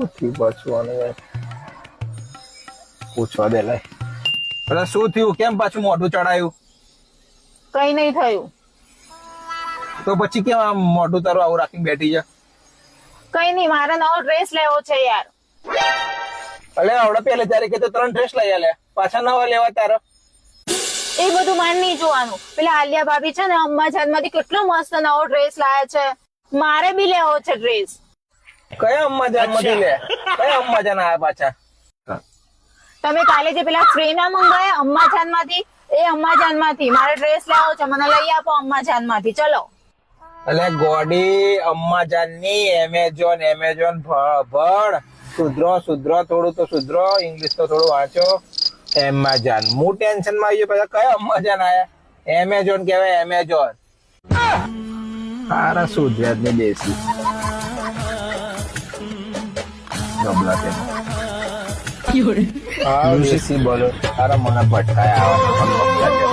શું થયું પાછું આને પૂછવા દે લાય. એટલે શું થયું? કેમ પાછું મોઢું ચડાયું? કઈ નહીં થયું. તો પછી કેમ આમ મોઢું તારું આવું રાખીને બેઠી છે? કઈ નહીં મારે નવો ડ્રેસ લેવો છે યાર. અલે આવડે પેલે ત્યારે કે ત્રણ ડ્રેસ લઈ આલે. પાછા નવા લેવા તારો. એ બધું મારે નહીં જોવાનું. પેલા આલિયા ભાભી છે ને અમ્મા માંથી કેટલો મસ્ત નવો ડ્રેસ લાયા છે. મારે બી લેવો છે ડ્રેસ કયા અમ્મા જાનમાંથી લે કયા અમ્મા જાન આયા પાછા? તમે કાલે જે પેલા સ્પ્રે ના મંગાયા અમ્મા જાનમાંથી એ અમ્મા જાનમાંથી મારે ડ્રેસ લાવો છે મને લઈ આપો અમ્મા જાનમાંથી ચલો. અલે ગોડી અમ્મા જાનની એમેઝોન એમેઝોન ભળ સુધરો સુધરો થોડું તો સુધરો. ઇંગ્લિશ તો થોડું વાંચો. એમેઝોન હું ટેન્શનમાં આવી ગયો પછી કયા અમ્મા જાન આયા? એમેઝોન કહેવાય એમેઝોન સારા સુધ્યા જ ને દેશી ગબલા તે બોલો. તારા મને ભટકાયા.